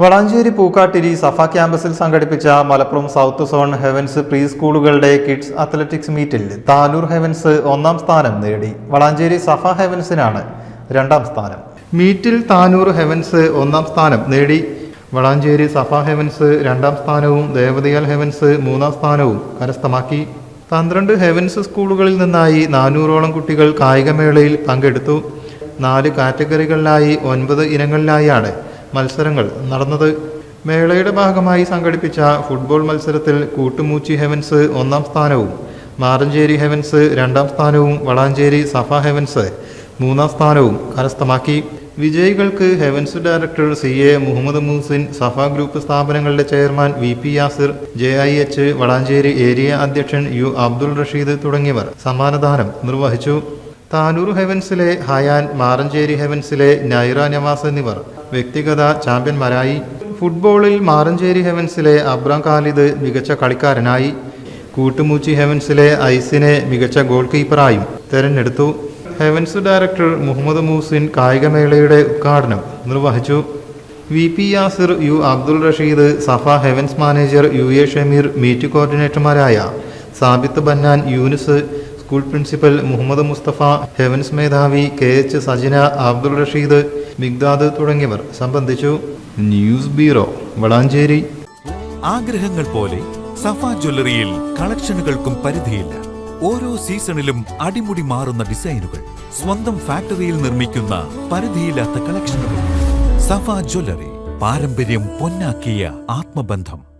വളാഞ്ചേരി പൂക്കാട്ടിരി സഫ ക്യാമ്പസിൽ സംഘടിപ്പിച്ച Malappuram south zone Heavens pre സ്കൂളുകളുടെ കിഡ്സ് അത്ലറ്റിക്സ് മീറ്റിൽ താനൂർ ഹെവൻസ് ഒന്നാം സ്ഥാനം നേടി. വളാഞ്ചേരി സഫ ഹെവൻസിനാണ് രണ്ടാം സ്ഥാനം. മീറ്റിൽ താനൂർ ഹെവൻസ് ഒന്നാം സ്ഥാനം നേടി. വളാഞ്ചേരി സഫ ഹെവൻസ് രണ്ടാം സ്ഥാനവും ദേവതയാൽ ഹെവൻസ് മൂന്നാം സ്ഥാനവും കരസ്ഥമാക്കി. പന്ത്രണ്ട് ഹെവൻസ് സ്കൂളുകളിൽ നിന്നായി നാനൂറോളം കുട്ടികൾ കായികമേളയിൽ പങ്കെടുത്തു. നാല് കാറ്റഗറികളിലായി ഒൻപത് ഇനങ്ങളിലായാണ് മത്സരങ്ങൾ നടന്നത്. മേളയുടെ ഭാഗമായി സംഘടിപ്പിച്ച ഫുട്ബോൾ മത്സരത്തിൽ കൂട്ടുമൂച്ചി ഹെവൻസ് ഒന്നാം സ്ഥാനവും മാറഞ്ചേരി ഹെവൻസ് രണ്ടാം സ്ഥാനവും വളാഞ്ചേരി സഫ ഹെവൻസ് മൂന്നാം സ്ഥാനവും കരസ്ഥമാക്കി. വിജയികൾക്ക് Heavens director C A Muhammad Moosin Safa group സ്ഥാപനങ്ങളുടെ chairman V P Yasir J I H Valanchery area അധ്യക്ഷൻ യു അബ്ദുൾ റഷീദ് തുടങ്ങിയവർ സമ്മാനദാനം നിർവഹിച്ചു. താനൂർ ഹെവൻസിലെ ഹയാൻ മാറഞ്ചേരി ഹെവൻസിലെ നൈറ നവാസ് എന്നിവർ വ്യക്തിഗത ചാമ്പ്യന്മാരായി. ഫുട്ബോളിൽ മാറഞ്ചേരി ഹെവൻസിലെ അബ്രാം ഖാലിദ് മികച്ച കളിക്കാരനായി. കൂട്ടുമൂച്ചി ഹെവൻസിലെ ഐസിനെ മികച്ച ഗോൾ കീപ്പറായും തെരഞ്ഞെടുത്തു. ഹെവൻസ് ഡയറക്ടർ മുഹമ്മദ് മൂസിൻ കായികമേളയുടെ ഉദ്ഘാടനം നിർവഹിച്ചു. V P Yasir U Abdul Rasheed Safa Heavens manager U A Shameer meet കോർഡിനേറ്റർമാരായ Sabith Bannan Younis school principal Muhammad Musthafa Heavens മേധാവി കെ എച്ച് സജിന അബ്ദുൾ റഷീദ് മിഗ്ദാദ് തുടങ്ങിയവർ സംബന്ധിച്ചു. News bureau Valanchery. ആഗ്രഹങ്ങൾ പോലെ സഫ ജ്വല്ലറിയിൽ കളക്ഷനുകൾക്കും പരിധിയില്ല. ഓരോ സീസണിലും അടിമുടി മാറുന്ന ഡിസൈനുകൾ സ്വന്തം ഫാക്ടറിയിൽ നിർമ്മിക്കുന്ന പരിധിയില്ലാത്ത കളക്ഷനുകൾ. സഫ ജ്വല്ലറി പാരമ്പര്യം പൊന്നാക്കിയ ആത്മബന്ധം.